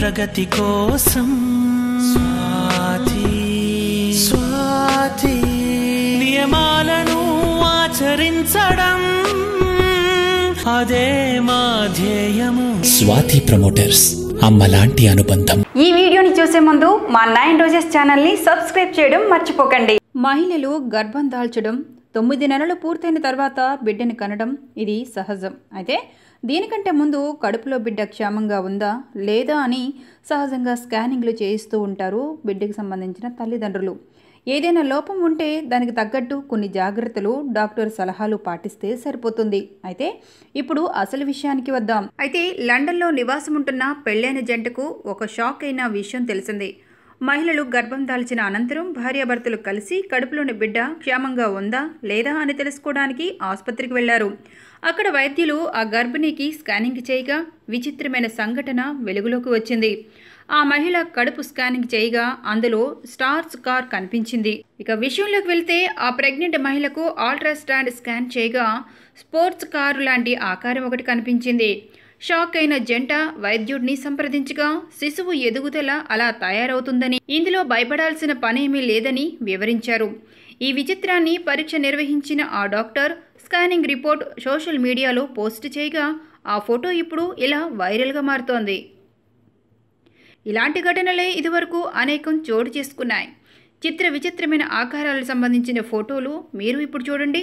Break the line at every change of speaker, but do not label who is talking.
ప్రగతి కోసం. స్వాతి. స్వాతి. నియమాలను ఆచరించడం అదే మా ధ్యేయము.
స్వాతి ప్రమోటర్స్ అమ్మలాంటి అనుబంధం.
ఈ వీడియోని చూసే ముందు మా నైన్ రోజెస్ ఛానల్ని సబ్స్క్రైబ్ చేయడం మర్చిపోకండి. మహిళలు గర్భం దాల్చడం తొమ్మిది నెలలు పూర్తయిన తర్వాత బిడ్డని కనడం ఇది సహజం. అయితే దీనికంటే ముందు కడుపులో బిడ్డ క్షేమంగా ఉందా లేదా అని సహజంగా స్కానింగ్లు చేయిస్తూ ఉంటారు బిడ్డకు సంబంధించిన తల్లిదండ్రులు. ఏదైనా లోపం ఉంటే దానికి తగ్గట్టు కొన్ని జాగ్రత్తలు డాక్టర్ సలహాలు పాటిస్తే సరిపోతుంది. అయితే ఇప్పుడు అసలు విషయానికి వద్దాం. అయితే లండన్లో నివాసం ఉంటున్న పెళ్ళైన జంటకు ఒక షాక్ అయిన విషయం తెలిసింది. మహిళలు గర్భం దాల్చిన అనంతరం భార్యాభర్తలు కలిసి కడుపులోని బిడ్డ క్షేమంగా ఉందా లేదా అని తెలుసుకోవడానికి ఆసుపత్రికి వెళ్ళారు. అక్కడ వైద్యులు ఆ గర్భిణికి స్కానింగ్ చేయగా విచిత్రమైన సంఘటన వెలుగులోకి వచ్చింది. ఆ మహిళ కడుపు స్కానింగ్ చేయగా అందులో స్టార్స్ కార్ కనిపించింది. ఇక విషయంలోకి వెళ్తే ఆ ప్రెగ్నెంట్ మహిళకు అల్ట్రాస్టాండ్ స్కాన్ చేయగా స్పోర్ట్స్ కారు లాంటి ఆకారం ఒకటి కనిపించింది. షాక్ అయిన జంట వైద్యుడిని సంప్రదించగా శిశువు ఎదుగుదల అలా తయారవుతుందని ఇందులో భయపడాల్సిన పనేమీ లేదని వివరించారు. ఈ విచిత్రాన్ని పరీక్ష నిర్వహించిన ఆ డాక్టర్ స్కానింగ్ రిపోర్ట్ సోషల్ మీడియాలో పోస్ట్ చేయగా ఆ ఫోటో ఇప్పుడు ఇలా వైరల్గా మారుతోంది. ఇలాంటి ఘటనలే ఇదివరకు అనేకం చోటు చేసుకున్నాయి. చిత్ర విచిత్రమైన ఆకారాలకు సంబంధించిన ఫోటోలు మీరు ఇప్పుడు చూడండి.